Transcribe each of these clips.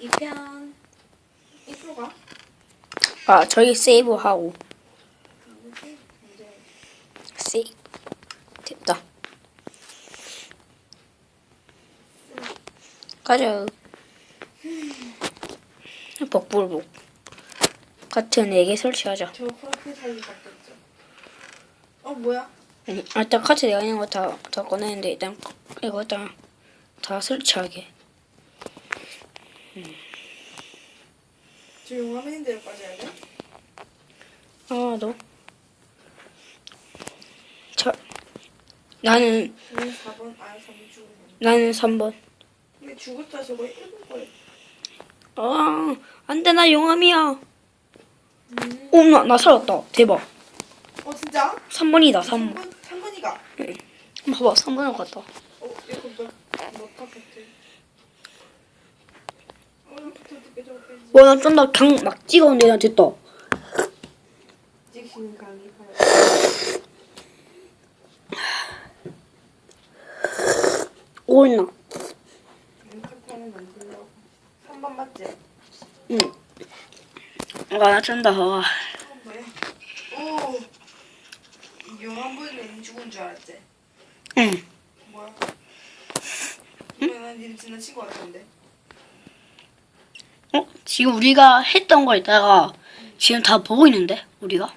2편 이쪽으로 가. 아 저기 세이브하고 뭐지? 이제 세이브 됐다 가자 복불복 같은 4개 설치하자 저 프로필 사진 바뀌었죠. 어 뭐야? 아니 아, 일단 카트 내가 있는 거다 다 꺼내는데 일단 이거 다, 다 설치하게 저 용암 있는 데로까지 해야 돼? 아너 자 나는 우리 4번 아 3번 죽으면. 나는 3번 근데 죽었다 저거 1번 거야. 아 안 돼 나 용암이야 음. 오 나 나 살았다 대박 어 진짜? 3번이다 3번 3번 3번이가. 봐봐 3번으로 갔다 어 이거 뭐뭐 카페트. 어 이렇게 어떻게 저거 빼지? 와 나 쩐다 그냥 막 찍었는데 나 됐다 찍히는 강의 봐요. 오나 카페는 만들려고. 3번 맞지? 응 와 나 쩐다 와어 뭐야? 오. 이 용암 보이면 죽은 줄 알았지? 응. 뭐야? 응? 난 니들 지나친 것 같은데. 어? 지금 우리가 했던 거 있다가 지금 다 보고 있는데 우리가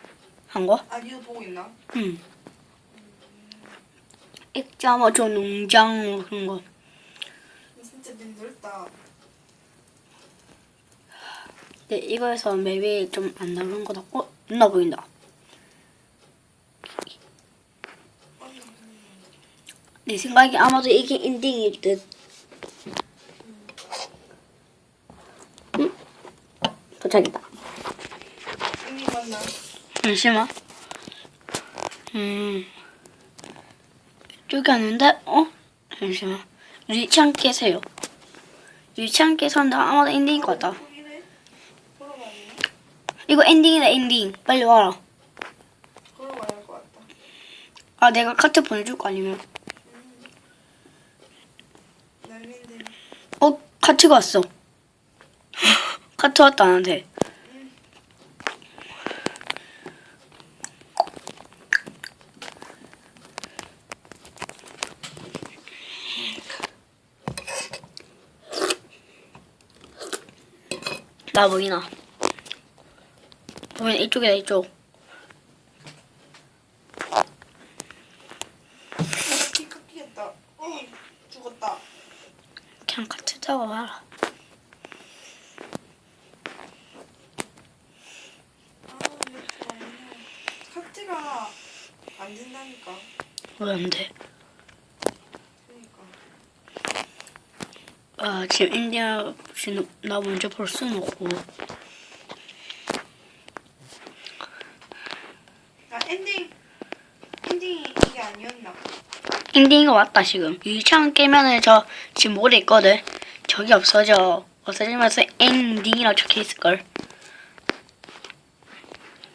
한 거? 아 니도 보고 있나? 응. 액자 뭐저 농장 뭐 그런 거. 진짜 님 넓다. 네, 이거에서 맵이 좀 안 나오는 거다. 어? 누나 보인다. 내 생각에 아마도 이게 엔딩일 듯. 도착이다. 잠시만. 음. 이쪽이 아닌데? 어? 잠시만. 유리창 깨세요. 유리창 깨서는 아마도 엔딩일 것 같다. 이거 엔딩이다, 엔딩. 빨리 와라. 아, 내가 카트 보내줄 거 아니면. 어, 카트가 왔어. 카트 왔다, 나한테. 나 보이나? 보면 이쪽이다, 이쪽. 피카 피했다. 어 죽었다. 그냥 카트 타고 와라. 아 이렇게 없네. 칵지가 안 된다니까. 왜 안 돼? 그러니까. 아, 지금 인디아 지금 나 먼저 볼 수는 없고. 아 엔딩. 엔딩이 이게 아니었나? 엔딩이 왔다, 지금. 유리창 깨면은 저 지금 모래 있거든. 저기 없어져. 없어지면서 엔딩이라고 적혀 있을걸.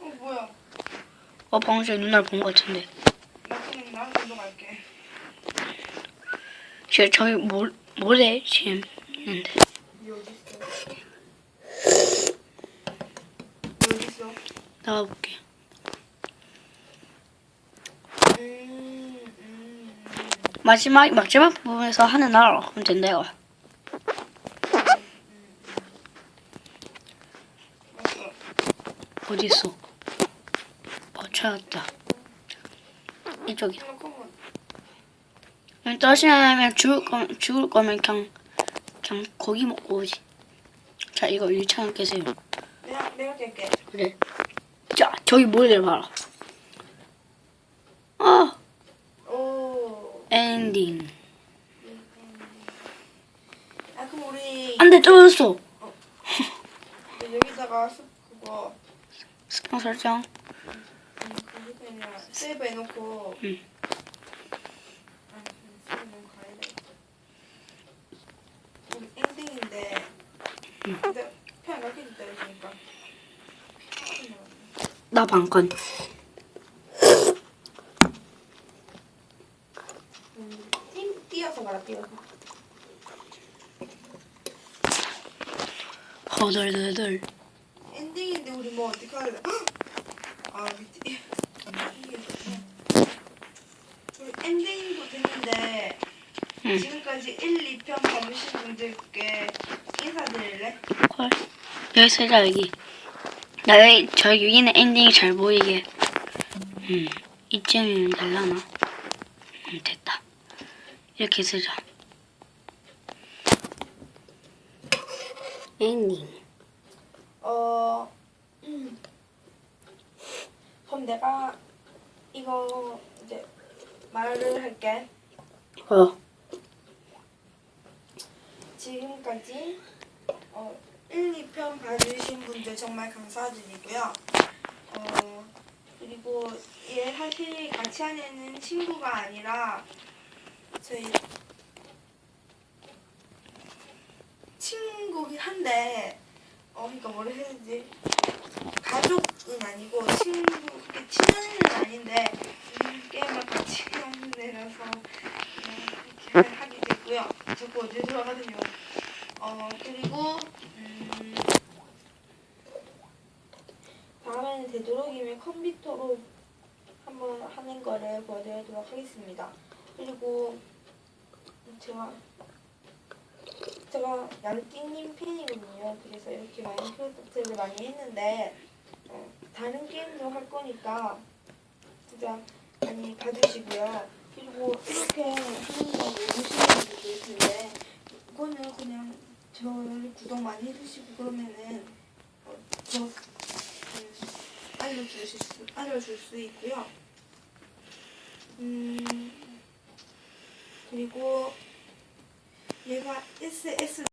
어 뭐야? 어, 방금 전에 누나를 본 것 같은데. 나 그냥 먼저 갈게. 지금 저기 모, 모래 지금 있는데. 니 어디 있어? 나가볼게. 음. 마지막, 마지막 부분에서 하는 나라 그럼. 맞어. 어디 있어? 어, 찾았다. 이쪽이다. 그냥 떠시면 죽을 거면, 죽을 거면 그냥, 그냥 고기 먹고 오지. 자, 이거 유리창 깨세요. 내가 내가 깰게. 그래. 자, 저기 모래를 봐라. 아, 오. 엔딩. 아 그럼 우리 안 돼, 떨어졌어. 여기다가 스- 그거 스폰 설정. 음, 세이브 해놓고. 응. 아. 우리 엔딩인데. 응. 근데. 나 방건. 띄- 띄어서 가라 띄어서. 거덜덜덜. 엔딩인데 우리 뭐 어떻게 할래? 아 엔딩이었구나. 우리 엔딩도 됐는데 응. 지금까지 1, 2편 봐주신 분들께 인사드릴래? 헐. 여기 쓰자 여기. 나 여기 저 위에는 엔딩이 잘 보이게. 음. 이쯤이면 될라나? 음 됐다. 이렇게 쓰자. 엔딩. 어 그럼 내가 이거 이제 말을 할게. 어. 지금까지 어, 1, 2편 봐주신 분들 정말 감사드리고요. 어, 그리고 얘 사실 같이 하는 친구가 아니라 저희 친구긴 한데 어, 그러니까 뭐라 해야 되지? 가족은 아니고 친구, 친한은 아닌데 음, 게임을 같이 하는 데라서 이렇게 하게 됐고요. 자꾸 어디 들어가거든요. 어 그리고 음, 다음에는 되도록이면 컴퓨터로 한번 하는 거를 보여드리도록 하겠습니다. 그리고 제가 제가 양띵님 팬이거든요. 그래서 이렇게 마인크래프트를 많이 했는데 어, 다른 게임도 할 거니까 진짜 많이 봐주시고요. 그리고 이렇게 하는 거 모르시는 있을 텐데 이거는 그냥 저를 구독 많이 해주시고 그러면은 어, 저 음, 알려주실 수 알려줄 수 있고요. 음 그리고 얘가 SS도